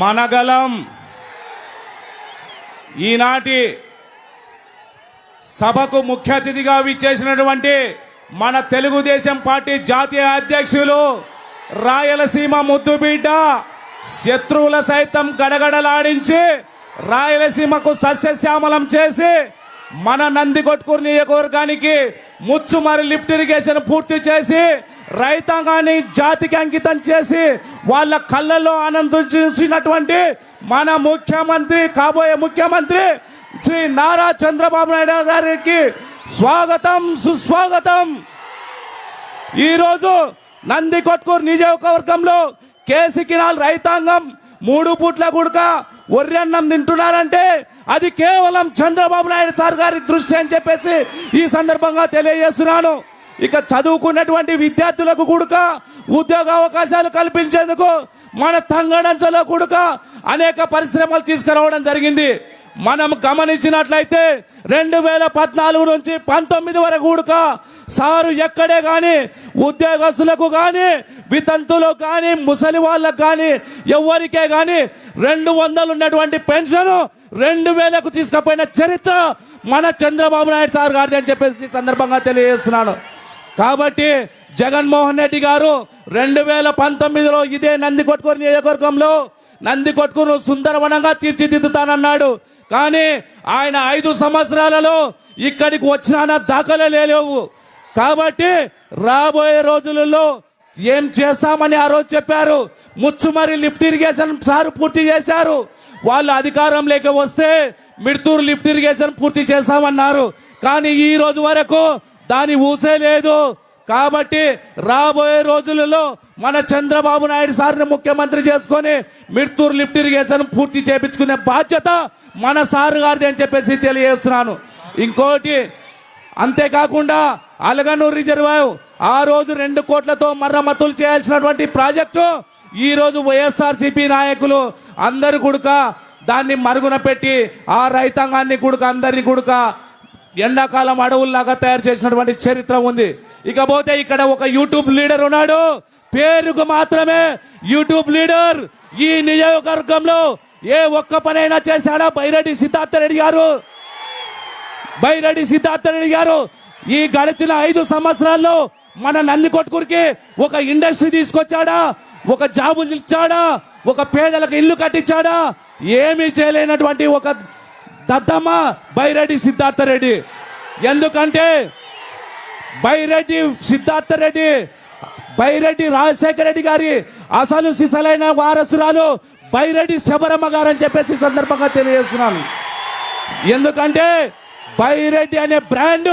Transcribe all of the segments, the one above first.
మనగలం. ఈనాటి సభకు ముఖ్య అతిథిగా విచ్చేసినటువంటి మన తెలుగుదేశం పార్టీ జాతీయ అధ్యక్షులు రాయలసీమ ముద్దుబిడ్డ శత్రువుల సైతం గడగడలాడించి రాయలసీమకు సస్యశ్యామలం చేసి మన నందికొట్కూరు నియోజకవర్గానికి ముచ్చుమారి లిఫ్ట్ ఇరిగేషన్ పూర్తి చేసి రైతాంగాన్ని జాతికి అంకితం చేసి వాళ్ళ కళ్ళల్లో ఆనందం చూసినటువంటి మన ముఖ్యమంత్రి కాబోయే ముఖ్యమంత్రి శ్రీ నారా చంద్రబాబు నాయుడు గారికి స్వాగతం సుస్వాగతం. ఈరోజు నంది కొట్కూరు నియోజకవర్గంలో కేసీ కినాల్ రైతాంగం మూడు పూట్ల గుడక ఒర్రి అన్నం తింటున్నారంటే అది కేవలం చంద్రబాబు నాయుడు సార్ గారి దృష్టి అని చెప్పేసి ఈ సందర్భంగా తెలియజేస్తున్నాను. ఇక చదువుకున్నటువంటి విద్యార్థులకు కూడక ఉద్యోగ అవకాశాలు కల్పించేందుకు మన తంగడంచలో కూడక అనేక పరిశ్రమలు తీసుకురావడం జరిగింది. మనం గమనించినట్లయితే రెండు వేల పద్నాలుగు నుంచి పంతొమ్మిది వరకు కూడక సారు ఎక్కడే కానీ ఉద్యోగస్తులకు కానీ వితంతులకు కానీ ముసలి వాళ్ళకు కానీ ఎవరికే కానీ రెండు వందలు ఉన్నటువంటి పెన్షన్ రెండు వేలకు తీసుకుపోయిన చరిత్ర మన చంద్రబాబు నాయుడు సార్ గారిది అని చెప్పేసి ఈ సందర్భంగా తెలియజేస్తున్నాను. కాబట్టి జగన్మోహన్ రెడ్డి గారు రెండు వేల పంతొమ్మిదిలో ఇదే నంది కొట్టుకూరు నియోజకవర్గంలో నంది కొట్టుకును సుందరవనంగా తీర్చిదిద్దుతానన్నాడు. కానీ ఆయన ఐదు సంవత్సరాలలో ఇక్కడికి వచ్చిన దాఖలే లేవు కాబట్టి రాబోయే రోజులలో ఏం చేస్తామని ఆ రోజు చెప్పారు. ముచ్చుమరి లిఫ్ట్ ఇరిగేషన్ సార్ పూర్తి చేశారు. వాళ్ళు అధికారం లేక వస్తే మిడ్తూరు లిఫ్ట్ ఇరిగేషన్ పూర్తి చేస్తామన్నారు. కానీ ఈ రోజు వరకు దాని ఊసే లేదు. కాబట్టి రాబోయే రోజులలో మన చంద్రబాబు నాయుడు సార్ని ముఖ్యమంత్రి చేసుకొని మిడ్తూరు లిఫ్ట్ ఇరిగేషన్ పూర్తి చేపించుకునే బాధ్యత మన సారు గారిది అని చెప్పేసి తెలియజేస్తున్నాను. ఇంకోటి అంతేకాకుండా అలగనూరు రిజర్వాయర్ ఆ రోజు రెండు కోట్లతో మరమ్మతులు చేయాల్సినటువంటి ప్రాజెక్టు ఈరోజు వైఎస్ఆర్సీపీ నాయకులు అందరు కూడక దాన్ని మరుగున పెట్టి ఆ రైతాంగాన్ని కూడక అందరినీ కూడక ఎండాకాలం అడవుల్లాగా తయారు చేసినటువంటి చరిత్ర ఉంది. ఇకపోతే ఇక్కడ ఒక యూట్యూబ్ లీడర్ ఉన్నాడు. పేరుకు మాత్రమే యూట్యూబ్ లీడర్. ఈ నియోజకవర్గంలో ఏ ఒక్క పనైనా చేశాడా? బైరెడ్డి సిద్ధార్థరెడ్డి గారు. బైరెడ్డి సిద్ధార్థరెడ్డి గారు ఈ గడిచిన ఐదు సంవత్సరాల్లో మన నంది కొట్టుకురికి ఒక ఇండస్ట్రీ తీసుకొచ్చాడా? ఒక జాబు ఇచ్చాడా? ఒక పేదలకు ఇల్లు కట్టించాడా? ఏమీ చేయలేనటువంటి ఒక దద్దమ్మ బైరెడ్డి సిద్ధార్థ రెడ్డి ఎందుకంటే బైరెడ్డి సిద్ధార్థ రెడ్డి బైరెడ్డి రాజశేఖర రెడ్డి గారి అసలు సిసలైన వారసురాలు బైరెడ్డి శబరమ్మ గారు అని చెప్పేసి సందర్భంగా తెలియజేస్తున్నాను. ఎందుకంటే బైరెడ్డి అనే బ్రాండ్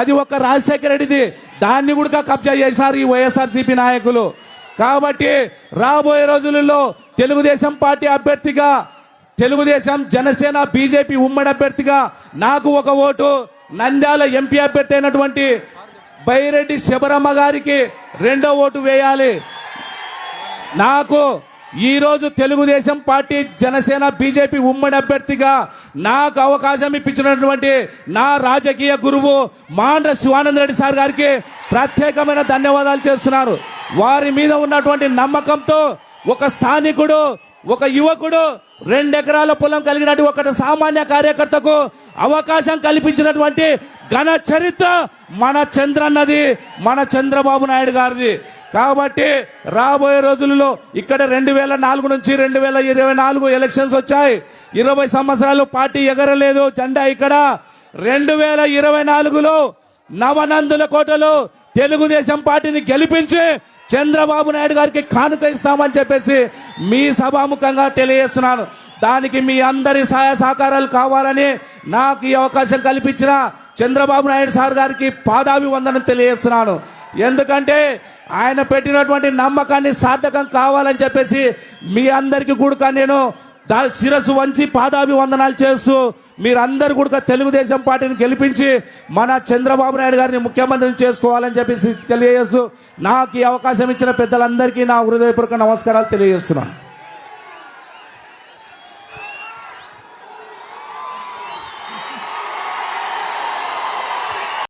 అది ఒక రాజశేఖర రెడ్డిది. దాన్ని కూడా కబ్జా చేశారు ఈ వైఎస్ఆర్సీపీ నాయకులు. కాబట్టి రాబోయే రోజులలో తెలుగుదేశం పార్టీ అభ్యర్థిగా తెలుగుదేశం జనసేన బీజేపీ ఉమ్మడి అభ్యర్థిగా నాకు ఒక ఓటు నంద్యాల ఎంపీ అభ్యర్థి అయినటువంటి బైరెడ్డి శబరమ్మ గారికి రెండో ఓటు వేయాలి. నాకు ఈరోజు తెలుగుదేశం పార్టీ జనసేన బీజేపీ ఉమ్మడి అభ్యర్థిగా నాకు అవకాశం ఇప్పించినటువంటి నా రాజకీయ గురువు మాండ్ర శివానంద రెడ్డి సార్ గారికి ప్రత్యేకమైన ధన్యవాదాలు చేస్తున్నారు వారి మీద ఉన్నటువంటి నమ్మకంతో ఒక స్థానికుడు ఒక యువకుడు రెండు ఎకరాల పొలం కలిగినటువంటి ఒక సామాన్య కార్యకర్తకు అవకాశం కల్పించినటువంటి ఘన చరిత్ర మన చంద్రన్నది మన చంద్రబాబు నాయుడు గారిది. కాబట్టి రాబోయే రోజులలో ఇక్కడ రెండు వేల నాలుగు నుంచి రెండు వేల ఇరవై నాలుగు ఎలక్షన్స్ వచ్చాయి. ఇరవై సంవత్సరాలు పార్టీ ఎగరలేదు. జెండా ఇక్కడ. రెండు వేల ఇరవై నాలుగులో నవనందుల కోటలో తెలుగుదేశం పార్టీని గెలిపించి చంద్రబాబు నాయుడు గారికి కానుక ఇస్తామని చెప్పేసి మీ సభాముఖంగా తెలియజేస్తున్నాను. దానికి మీ అందరి సహాయ సహకారాలు కావాలని నాకు ఈ అవకాశం కల్పించిన చంద్రబాబు నాయుడు సార్ గారికి పాదాభివందనం తెలియజేస్తున్నాను. ఎందుకంటే ఆయన పెట్టినటువంటి నమ్మకాన్ని సార్థకం కావాలని చెప్పేసి మీ అందరికీ కూడా నేను దా శిరస్సు వంచి పాదాభివందనాలు చేస్తూ మీరందరూ కూడా తెలుగుదేశం పార్టీని గెలిపించి మన చంద్రబాబు నాయుడు గారిని ముఖ్యమంత్రిని చేసుకోవాలని చెప్పేసి తెలియజేస్తూ నాకు ఈ అవకాశం ఇచ్చిన పెద్దలందరికీ నా హృదయపూర్వక నమస్కారాలు తెలియజేస్తున్నాను.